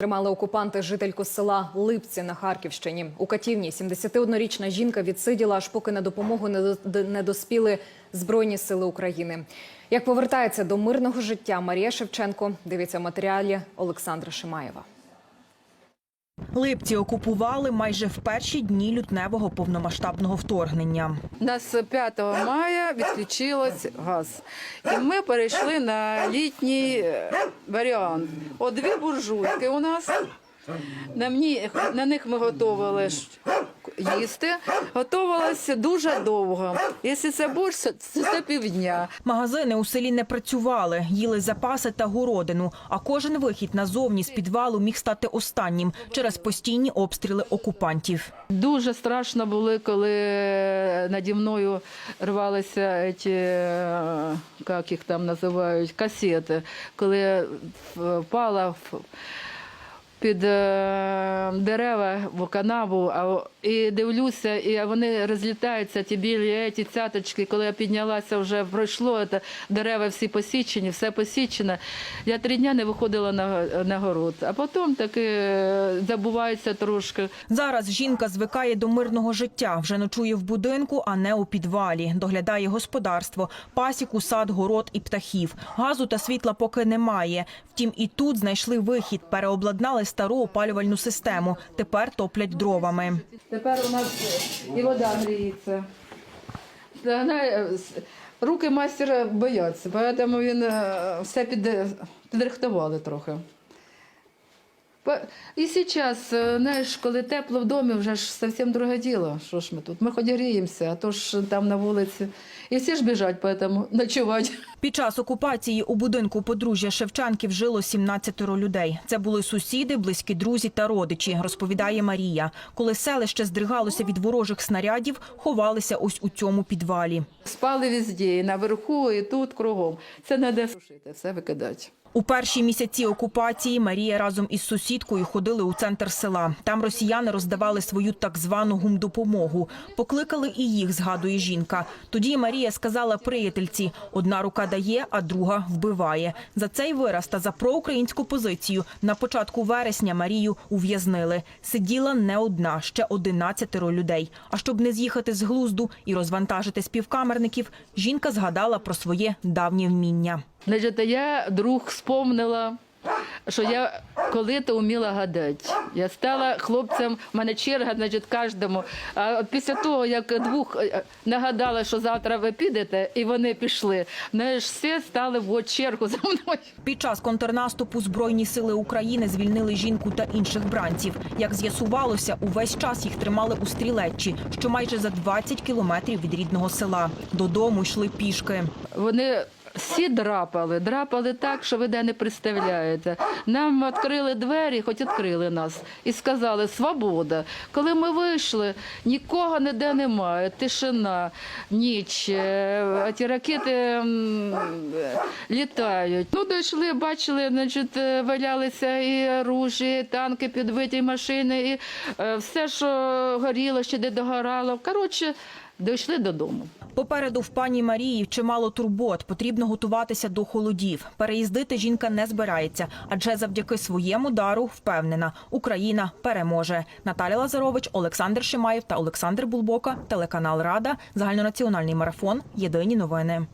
Тримали окупанти жительку села Липці на Харківщині. У катівні 71-річна жінка відсиділа, аж поки на допомогу не до- не доспіли Збройні сили України. Як повертається до мирного життя Марія Шевченко, дивиться в матеріалі Олександра Шимаєва. Липці окупували майже в перші дні лютневого повномасштабного вторгнення. Нас 5 мая відключилось газ. І ми перейшли на літній е, варіант. О, дві буржуйки у нас. На, мені, на них ми готували їсти. Готувалося дуже довго. Якщо це борщ, це, це півдня. Магазини у селі не працювали, їли запаси та городину. А кожен вихід назовні з підвалу міг стати останнім через постійні обстріли окупантів. Дуже страшно було, коли наді мною рвалися ці, е, як їх там називають, касети, коли впала в- під е, дерева в канаву, а і дивлюся, і вони розлітаються, ті білі ті цяточки. Коли я піднялася, вже пройшло дерева всі посічені, все посічено. Я три дні не виходила на, на город, а потім таки е, забувається трошки. Зараз жінка звикає до мирного життя, вже ночує в будинку, а не у підвалі. Доглядає господарство, пасіку, сад, город і птахів. Газу та світла поки немає. Втім, і тут знайшли вихід, переобладнали стару опалювальну систему. Тепер топлять дровами. Тепер у нас і вода гріється. Е, руки мастера бояться, тому він е, все під, підрихтували трохи. І зараз, е, знаєш, коли тепло в домі, вже ж зовсім друге діло. Що ж ми тут? Ми хоч гріємося, а то ж там на вулиці. І всі ж біжать, тому ночувати. Під час окупації у будинку подружжя Шевченків жило 17 людей. Це були сусіди, близькі друзі та родичі, розповідає Марія. Коли селище здригалося від ворожих снарядів, ховалися ось у цьому підвалі. Спали везде, і наверху, і тут, кругом. Це треба сушити, все викидати. У перші місяці окупації Марія разом із сусідкою ходили у центр села. Там росіяни роздавали свою так звану гумдопомогу. Покликали і їх, згадує жінка. Тоді Марія сказала приятельці: одна рука дає, а друга вбиває. За цей вираз та за проукраїнську позицію на початку вересня Марію ув'язнили. Сиділа не одна, ще 11 людей. А щоб не з'їхати з глузду і розвантажити співкамерників, жінка згадала про своє давнє вміння. Значить, я друг вспомнила, що я коли-то вміла гадати. Я стала хлопцем, в мене черга, значить, кожному. А після того, як двох е, нагадала, що завтра ви підете, і вони пішли, знаєш, всі стали в чергу за мною. Під час контрнаступу Збройні сили України звільнили жінку та інших бранців. Як з'ясувалося, увесь час їх тримали у Стрілеччі, що майже за 20 кілометрів від рідного села. Додому йшли пішки. Вони всі драпали, драпали так, що ви де не представляєте. Нам відкрили двері, хоч відкрили нас, і сказали Свобода. Коли ми вийшли, нікого ніде немає, тишина, ніч, е, ті ракети літають. Ну, дійшли, бачили, значить, е, валялися і оружі, і танки, підбиті машини, і е, все, що горіло, ще де догорало. Коротше, дійшли додому. Попереду в пані Марії чимало турбот. Потрібно готуватися до холодів. Переїздити жінка не збирається, адже завдяки своєму дару впевнена, Україна переможе. Наталя Лазарович, Олександр Шимаєв та Олександр Булбока. Телеканал Рада. Загальнонаціональний марафон. Єдині новини.